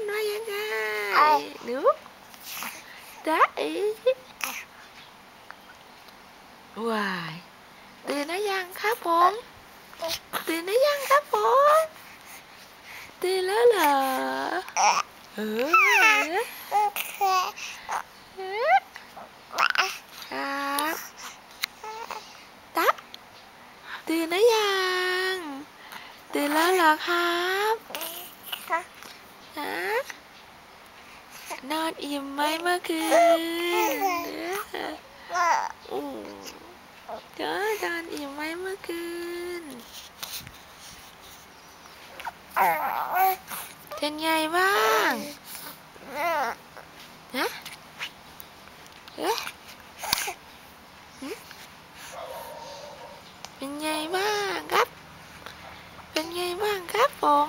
นว่ายังไงหนูจ้าเอ๋ว้ายตื่นแล้วยังครับผมตื่นแล้วยังครับผมตื่นแล้วเหรอเออครับตั๊กตื่นแล้วยังตื่นแล้วเหรอครับ ฮะนอนอิ่มไหมเมื่อคืนอืมเดี๋ยวนอนอิ่มไหมเมื่อคืน เป็นไงบ้างฮะเอ๊ะเป็นไงบ้างครับ เป็นไงบ้างครับผม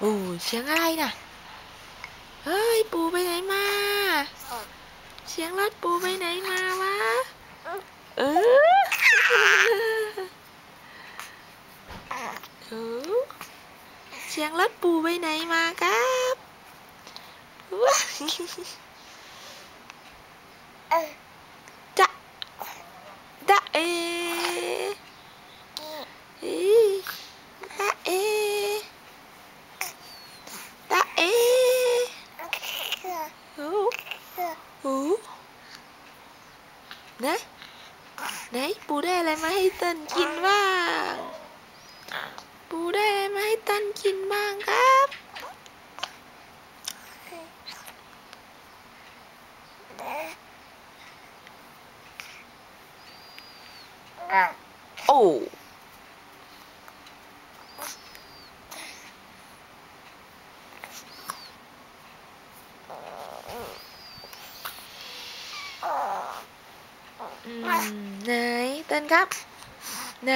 โอ้เสียงอะไรน่ะ เฮ้ย ปูไปไหนมา เสียงรถปูไปไหนมาวะ เออเออเสียงรถปูไปไหนมาครับว้าจะจะเออีจะเอจะเอโอ้โห นะ ไหนปูได้อะไรมาให้ตันกินบ้าง ปูได้อะไรมาให้ตันกินบ้างครับ โอ้ม ไหนเต้นครับ ไหน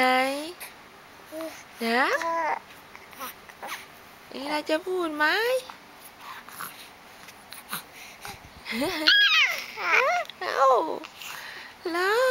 นะมีอะไรจะพูดไหมเอ้าแล้ว